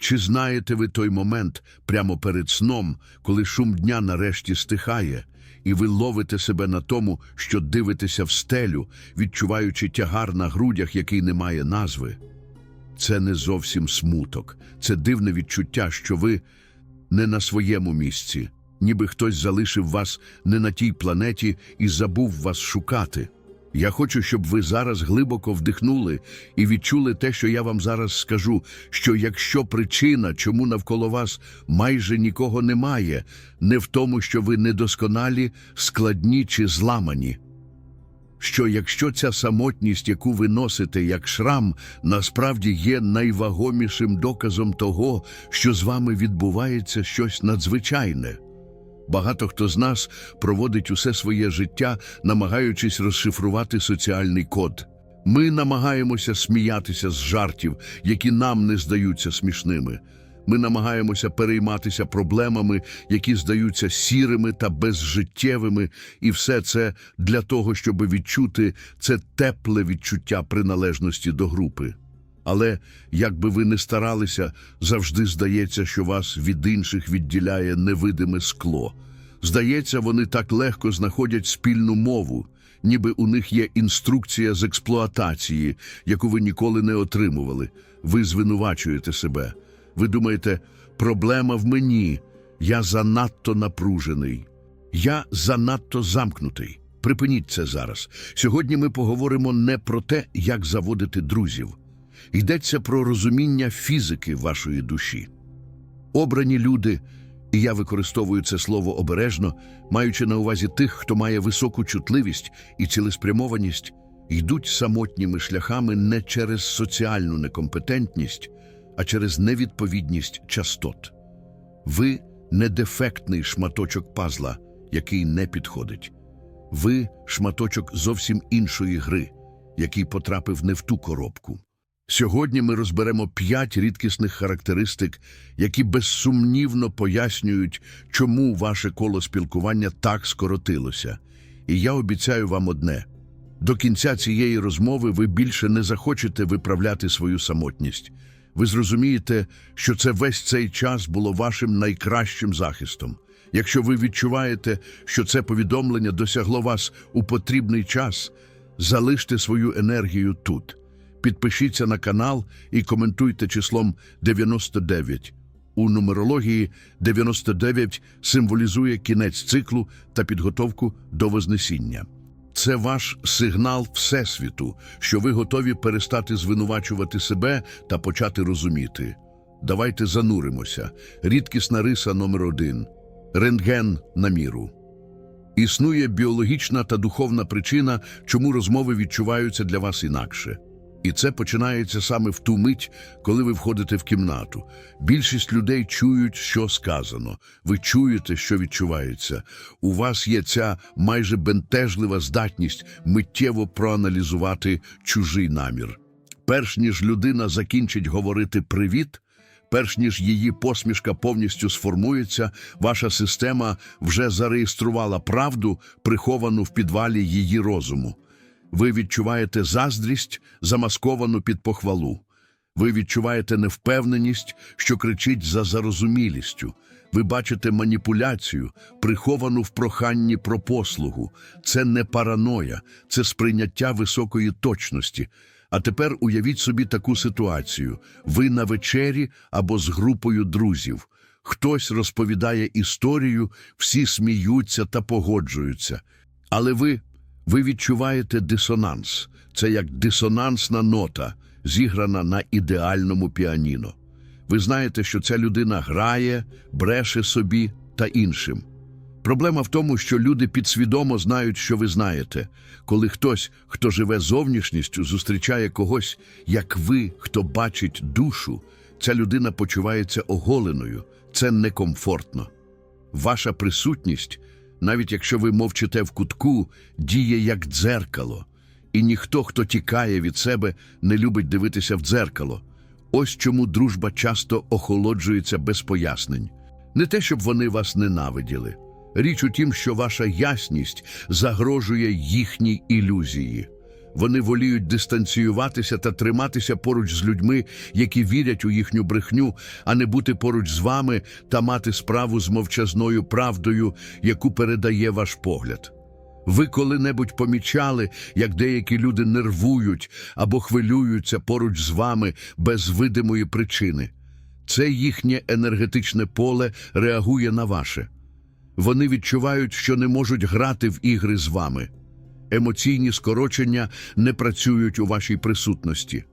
Чи знаєте ви той момент прямо перед сном, коли шум дня нарешті стихає, і ви ловите себе на тому, що дивитеся в стелю, відчуваючи тягар на грудях, який не має назви? Це не зовсім смуток, це дивне відчуття, що ви не на своєму місці, ніби хтось залишив вас не на тій планеті і забув вас шукати. Я хочу, щоб ви зараз глибоко вдихнули і відчули те, що я вам зараз скажу, що якщо причина, чому навколо вас майже нікого немає, не в тому, що ви недосконалі, складні чи зламані, що якщо ця самотність, яку ви носите як шрам, насправді є найвагомішим доказом того, що з вами відбувається щось надзвичайне. Багато хто з нас проводить усе своє життя, намагаючись розшифрувати соціальний код. Ми намагаємося сміятися з жартів, які нам не здаються смішними. Ми намагаємося перейматися проблемами, які здаються сірими та безжиттєвими, і все це для того, щоб відчути це тепле відчуття приналежності до групи. Але, як би ви не старалися, завжди здається, що вас від інших відділяє невидиме скло. Здається, вони так легко знаходять спільну мову, ніби у них є інструкція з експлуатації, яку ви ніколи не отримували. Ви звинувачуєте себе. Ви думаєте, проблема в мені, я занадто напружений, я занадто замкнутий. Припиніть це зараз. Сьогодні ми поговоримо не про те, як заводити друзів. Йдеться про розуміння фізики вашої душі. Обрані люди, і я використовую це слово обережно, маючи на увазі тих, хто має високу чутливість і цілеспрямованість, йдуть самотніми шляхами не через соціальну некомпетентність, а через невідповідність частот. Ви не дефектний шматочок пазла, який не підходить. Ви шматочок зовсім іншої гри, який потрапив не в ту коробку. Сьогодні ми розберемо п'ять рідкісних характеристик, які безсумнівно пояснюють, чому ваше коло спілкування так скоротилося. І я обіцяю вам одне: до кінця цієї розмови ви більше не захочете виправляти свою самотність. Ви зрозумієте, що це весь цей час було вашим найкращим захистом. Якщо ви відчуваєте, що це повідомлення досягло вас у потрібний час, залиште свою енергію тут. Підпишіться на канал і коментуйте числом 99. У нумерології 99 символізує кінець циклу та підготовку до Вознесіння. Це ваш сигнал Всесвіту, що ви готові перестати звинувачувати себе та почати розуміти. Давайте зануримося. Рідкісна риса номер один – рентген на міру. Існує біологічна та духовна причина, чому розмови відчуваються для вас інакше. І це починається саме в ту мить, коли ви входите в кімнату. Більшість людей чують, що сказано. Ви чуєте, що відчувається. У вас є ця майже бентежлива здатність миттєво проаналізувати чужий намір. Перш ніж людина закінчить говорити привіт, перш ніж її посмішка повністю сформується, ваша система вже зареєструвала правду, приховану в підвалі її розуму. Ви відчуваєте заздрість, замасковану під похвалу. Ви відчуваєте невпевненість, що кричить за зарозумілістю. Ви бачите маніпуляцію, приховану в проханні про послугу. Це не параноя, це сприйняття високої точності. А тепер уявіть собі таку ситуацію: ви на вечері або з групою друзів. Хтось розповідає історію, всі сміються та погоджуються. Але ви ви відчуваєте дисонанс. Це як дисонансна нота, зіграна на ідеальному піаніно. Ви знаєте, що ця людина грає, бреше собі та іншим. Проблема в тому, що люди підсвідомо знають, що ви знаєте. Коли хтось, хто живе зовнішністю, зустрічає когось, як ви, хто бачить душу, ця людина почувається оголеною. Це некомфортно. Ваша присутність навіть якщо ви мовчите в кутку, діє як дзеркало, і ніхто, хто тікає від себе, не любить дивитися в дзеркало. Ось чому дружба часто охолоджується без пояснень. Не те, щоб вони вас ненавиділи. Річ у тім, що ваша ясність загрожує їхній ілюзії. Вони воліють дистанціюватися та триматися поруч з людьми, які вірять у їхню брехню, а не бути поруч з вами та мати справу з мовчазною правдою, яку передає ваш погляд. Ви коли-небудь помічали, як деякі люди нервують або хвилюються поруч з вами без видимої причини. Це їхнє енергетичне поле реагує на ваше. Вони відчувають, що не можуть грати в ігри з вами. Емоційні скорочення не працюють у вашій присутності.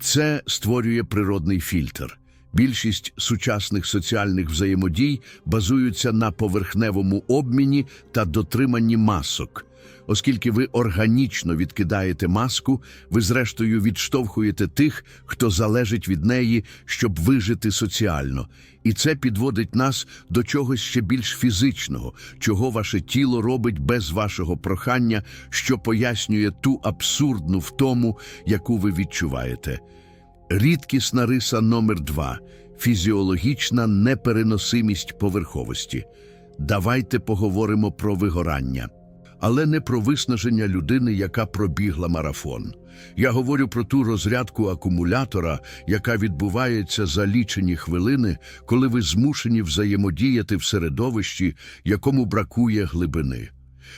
Це створює природний фільтр. Більшість сучасних соціальних взаємодій базуються на поверхневому обміні та дотриманні масок. Оскільки ви органічно відкидаєте маску, ви зрештою відштовхуєте тих, хто залежить від неї, щоб вижити соціально. І це підводить нас до чогось ще більш фізичного, чого ваше тіло робить без вашого прохання, що пояснює ту абсурдну втому, яку ви відчуваєте. Рідкісна риса номер два фізіологічна непереносимість поверховості. Давайте поговоримо про вигорання, але не про виснаження людини, яка пробігла марафон. Я говорю про ту розрядку акумулятора, яка відбувається за лічені хвилини, коли ви змушені взаємодіяти в середовищі, якому бракує глибини.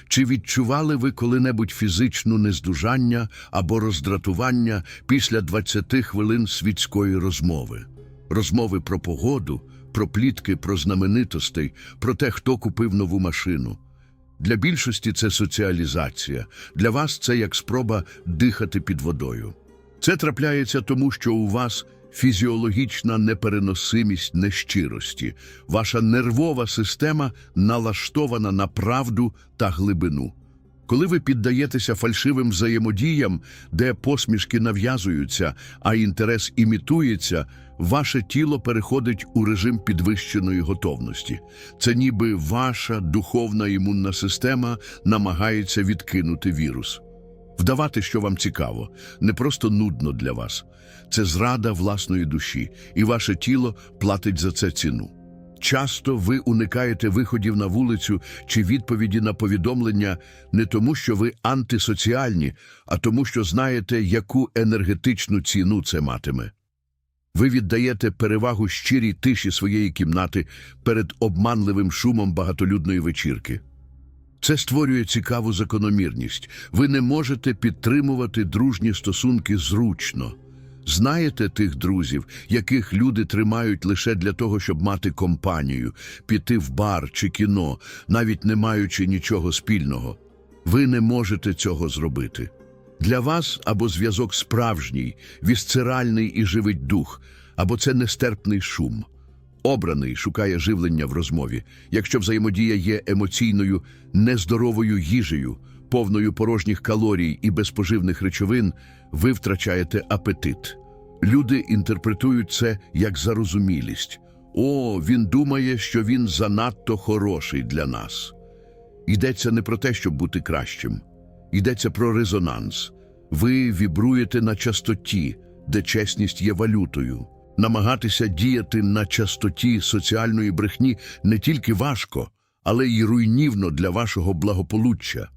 Чи відчували ви коли-небудь фізичну нездужання або роздратування після 20 хвилин світської розмови? Розмови про погоду, про плітки, про знаменитостей, про те, хто купив нову машину. Для більшості це соціалізація, для вас це як спроба дихати під водою. Це трапляється тому, що у вас фізіологічна непереносимість нещирості, ваша нервова система налаштована на правду та глибину. Коли ви піддаєтеся фальшивим взаємодіям, де посмішки нав'язуються, а інтерес імітується, ваше тіло переходить у режим підвищеної готовності. Це ніби ваша духовна імунна система намагається відкинути вірус. Вдавати, що вам цікаво, не просто нудно для вас. Це зрада власної душі, і ваше тіло платить за це ціну. Часто ви уникаєте виходів на вулицю чи відповіді на повідомлення не тому, що ви антисоціальні, а тому, що знаєте, яку енергетичну ціну це матиме. Ви віддаєте перевагу щирій тиші своєї кімнати перед обманливим шумом багатолюдної вечірки. Це створює цікаву закономірність. Ви не можете підтримувати дружні стосунки зручно. Знаєте тих друзів, яких люди тримають лише для того, щоб мати компанію, піти в бар чи кіно, навіть не маючи нічого спільного. Ви не можете цього зробити. Для вас або зв'язок справжній, вісцеральний і живить дух, або це нестерпний шум. Обраний шукає живлення в розмові, якщо взаємодія є емоційною, нездоровою їжею, повною порожніх калорій і безпоживних речовин, ви втрачаєте апетит. Люди інтерпретують це як зарозумілість. О, він думає, що він занадто хороший для нас. Йдеться не про те, щоб бути кращим. Йдеться про резонанс. Ви вібруєте на частоті, де чесність є валютою. Намагатися діяти на частоті соціальної брехні не тільки важко, але й руйнівно для вашого благополуччя.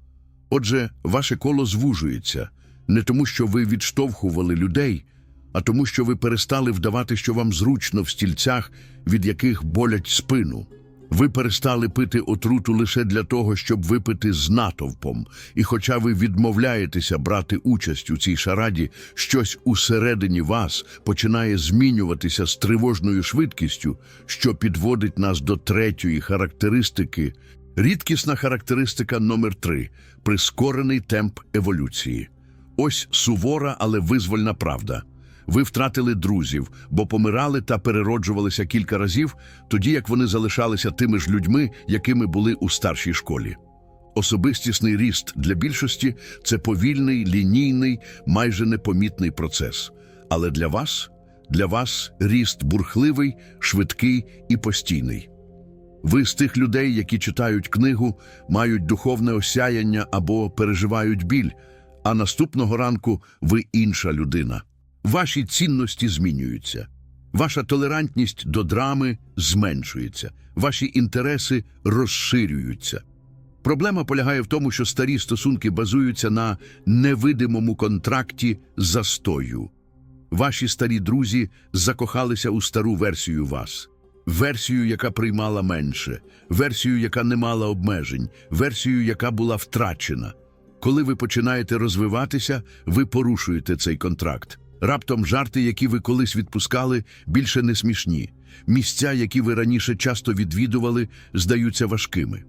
Отже, ваше коло звужується не тому, що ви відштовхували людей, а тому, що ви перестали вдавати, що вам зручно в стільцях, від яких болять спину. Ви перестали пити отруту лише для того, щоб випити з натовпом, і хоча ви відмовляєтеся брати участь у цій шараді, щось усередині вас починає змінюватися з тривожною швидкістю, що підводить нас до третьої характеристики. Рідкісна характеристика номер три – прискорений темп еволюції. Ось сувора, але визвольна правда. Ви втратили друзів, бо помирали та перероджувалися кілька разів, тоді як вони залишалися тими ж людьми, якими були у старшій школі. Особистісний ріст для більшості це повільний, лінійний, майже непомітний процес. Але для вас, для вас ріст бурхливий, швидкий і постійний. Ви з тих людей, які читають книгу, мають духовне осяяння або переживають біль, а наступного ранку ви інша людина. Ваші цінності змінюються. Ваша толерантність до драми зменшується, ваші інтереси розширюються. Проблема полягає в тому, що старі стосунки базуються на невидимому контракті застою. Ваші старі друзі закохалися у стару версію вас. Версію, яка приймала менше, версію, яка не мала обмежень, версію, яка була втрачена. Коли ви починаєте розвиватися, ви порушуєте цей контракт. Раптом жарти, які ви колись відпускали, більше не смішні. Місця, які ви раніше часто відвідували, здаються важкими.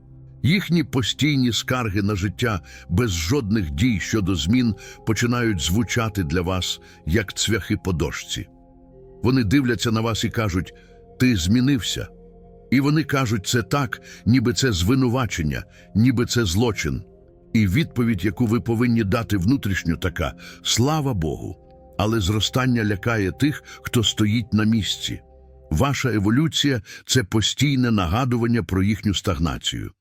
Їхні постійні скарги на життя без жодних дій щодо змін починають звучати для вас як цвяхи по дошці. Вони дивляться на вас і кажуть: Ти змінився. І вони кажуть це так, ніби це звинувачення, ніби це злочин. І відповідь, яку ви повинні дати внутрішньо, така слава Богу. Але зростання лякає тих, хто стоїть на місці. Ваша еволюція це постійне нагадування про їхню стагнацію.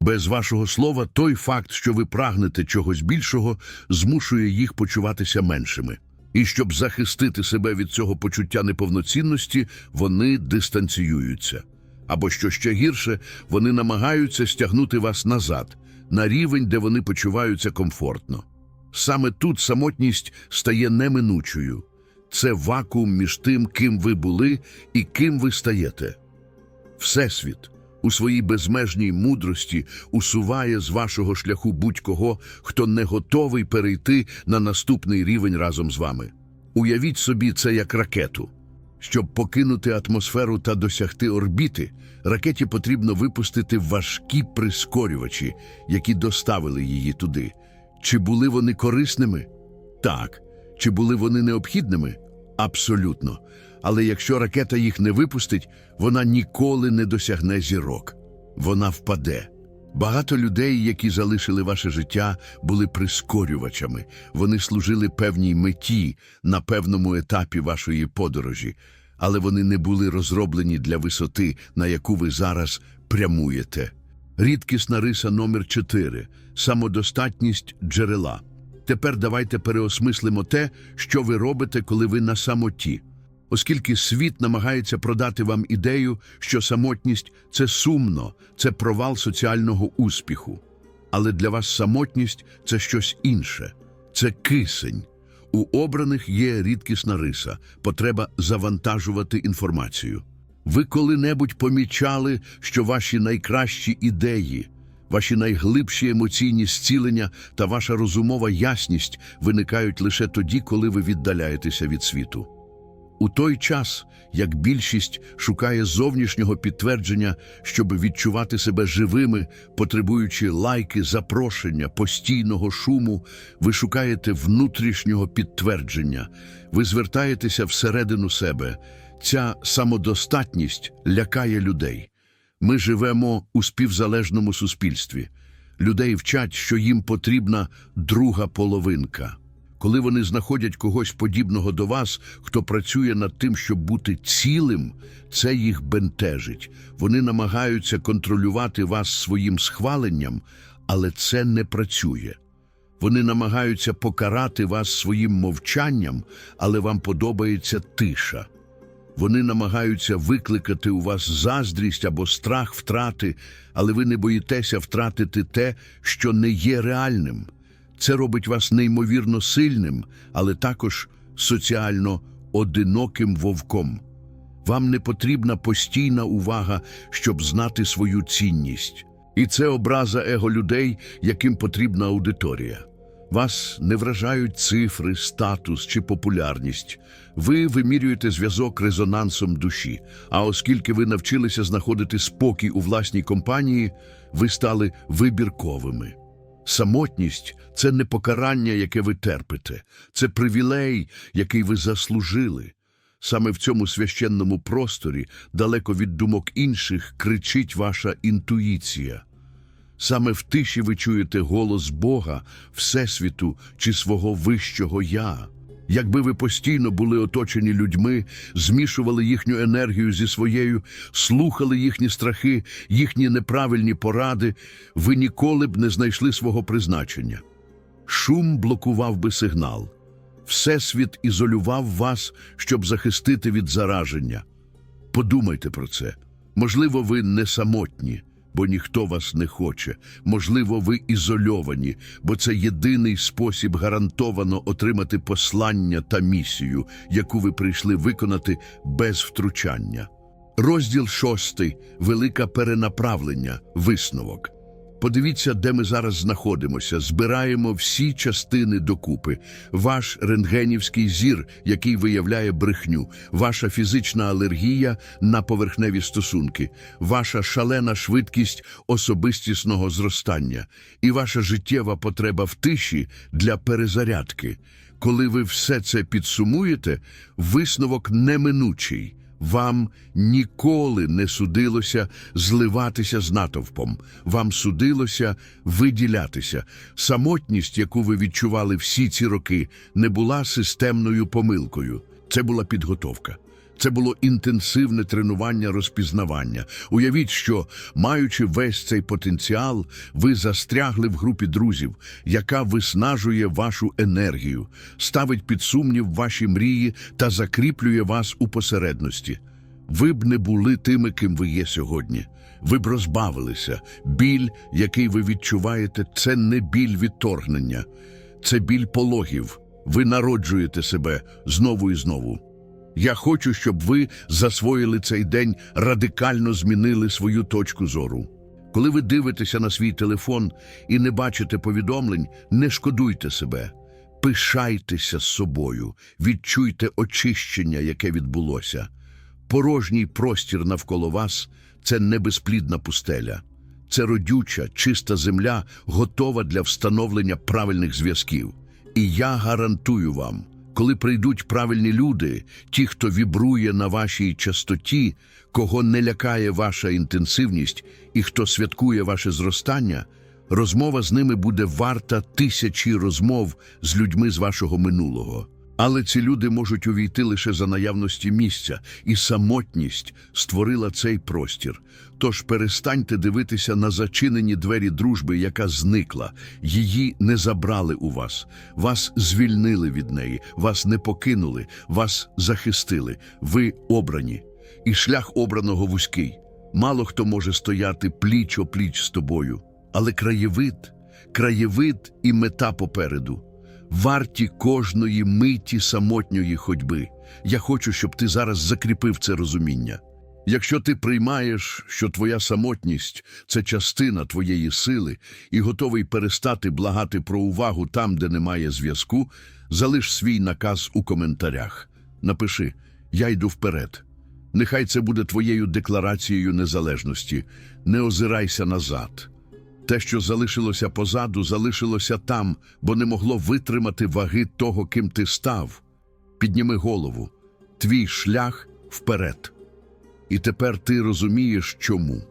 Без вашого слова, той факт, що ви прагнете чогось більшого, змушує їх почуватися меншими. І щоб захистити себе від цього почуття неповноцінності, вони дистанціюються. Або що ще гірше, вони намагаються стягнути вас назад, на рівень, де вони почуваються комфортно. Саме тут самотність стає неминучою. Це вакуум між тим, ким ви були і ким ви стаєте. Всесвіт у своїй безмежній мудрості усуває з вашого шляху будь-кого, хто не готовий перейти на наступний рівень разом з вами. Уявіть собі це як ракету. Щоб покинути атмосферу та досягти орбіти, ракеті потрібно випустити важкі прискорювачі, які доставили її туди. Чи були вони корисними? Так. Чи були вони необхідними? Абсолютно. Але якщо ракета їх не випустить, вона ніколи не досягне зірок. Вона впаде. Багато людей, які залишили ваше життя, були прискорювачами. Вони служили певній меті на певному етапі вашої подорожі, але вони не були розроблені для висоти, на яку ви зараз прямуєте. Рідкісна риса номер 4 самодостатність джерела. Тепер давайте переосмислимо те, що ви робите, коли ви на самоті. Оскільки світ намагається продати вам ідею, що самотність це сумно, це провал соціального успіху. Але для вас самотність це щось інше, це кисень. У обраних є рідкісна риса, потреба завантажувати інформацію. Ви коли-небудь помічали, що ваші найкращі ідеї, ваші найглибші емоційні зцілення та ваша розумова ясність виникають лише тоді, коли ви віддаляєтеся від світу. У той час, як більшість шукає зовнішнього підтвердження, щоб відчувати себе живими, потребуючи лайки, запрошення, постійного шуму, ви шукаєте внутрішнього підтвердження, ви звертаєтеся всередину себе. Ця самодостатність лякає людей. Ми живемо у співзалежному суспільстві. Людей вчать, що їм потрібна друга половинка. Коли вони знаходять когось подібного до вас, хто працює над тим, щоб бути цілим, це їх бентежить. Вони намагаються контролювати вас своїм схваленням, але це не працює. Вони намагаються покарати вас своїм мовчанням, але вам подобається тиша. Вони намагаються викликати у вас заздрість або страх втрати, але ви не боїтеся втратити те, що не є реальним. Це робить вас неймовірно сильним, але також соціально одиноким вовком. Вам не потрібна постійна увага, щоб знати свою цінність. І це образа его людей, яким потрібна аудиторія. Вас не вражають цифри, статус чи популярність. Ви вимірюєте зв'язок резонансом душі. А оскільки ви навчилися знаходити спокій у власній компанії, ви стали вибірковими. Самотність це не покарання, яке ви терпите, це привілей, який ви заслужили. Саме в цьому священному просторі, далеко від думок інших, кричить ваша інтуїція. Саме в тиші ви чуєте голос Бога, Всесвіту чи свого вищого Я. Якби ви постійно були оточені людьми, змішували їхню енергію зі своєю, слухали їхні страхи, їхні неправильні поради, ви ніколи б не знайшли свого призначення. Шум блокував би сигнал. Всесвіт ізолював вас, щоб захистити від зараження. Подумайте про це. Можливо, ви не самотні. Бо ніхто вас не хоче. Можливо, ви ізольовані, бо це єдиний спосіб гарантовано отримати послання та місію, яку ви прийшли виконати без втручання. Розділ шостий велике перенаправлення, висновок. Подивіться, де ми зараз знаходимося. Збираємо всі частини докупи. Ваш рентгенівський зір, який виявляє брехню, ваша фізична алергія на поверхневі стосунки, ваша шалена швидкість особистісного зростання і ваша життєва потреба в тиші для перезарядки. Коли ви все це підсумуєте, висновок неминучий. Вам ніколи не судилося зливатися з натовпом, вам судилося виділятися. Самотність, яку ви відчували всі ці роки, не була системною помилкою. Це була підготовка. Це було інтенсивне тренування розпізнавання. Уявіть, що, маючи весь цей потенціал, ви застрягли в групі друзів, яка виснажує вашу енергію, ставить під сумнів ваші мрії та закріплює вас у посередності. Ви б не були тими, ким ви є сьогодні. Ви б розбавилися. Біль, який ви відчуваєте, це не біль відторгнення, це біль пологів. Ви народжуєте себе знову і знову. Я хочу, щоб ви засвоїли цей день, радикально змінили свою точку зору. Коли ви дивитеся на свій телефон і не бачите повідомлень, не шкодуйте себе. Пишайтеся з собою, відчуйте очищення, яке відбулося. Порожній простір навколо вас це не безплідна пустеля. Це родюча, чиста земля, готова для встановлення правильних зв'язків. І я гарантую вам, коли прийдуть правильні люди, ті, хто вібрує на вашій частоті, кого не лякає ваша інтенсивність і хто святкує ваше зростання, розмова з ними буде варта тисячі розмов з людьми з вашого минулого. Але ці люди можуть увійти лише за наявності місця, і самотність створила цей простір. Тож перестаньте дивитися на зачинені двері дружби, яка зникла. Її не забрали у вас. Вас звільнили від неї, вас не покинули, вас захистили. Ви обрані. І шлях обраного вузький. Мало хто може стояти пліч о пліч з тобою. Але краєвид, краєвид і мета попереду варті кожної миті самотньої ходьби. Я хочу, щоб ти зараз закріпив це розуміння. Якщо ти приймаєш, що твоя самотність це частина твоєї сили і готовий перестати благати про увагу там, де немає зв'язку, залиш свій наказ у коментарях. Напиши Я йду вперед. Нехай це буде твоєю декларацією незалежності. Не озирайся назад. Те, що залишилося позаду, залишилося там, бо не могло витримати ваги того, ким ти став. Підніми голову, твій шлях вперед. І тепер ти розумієш, чому.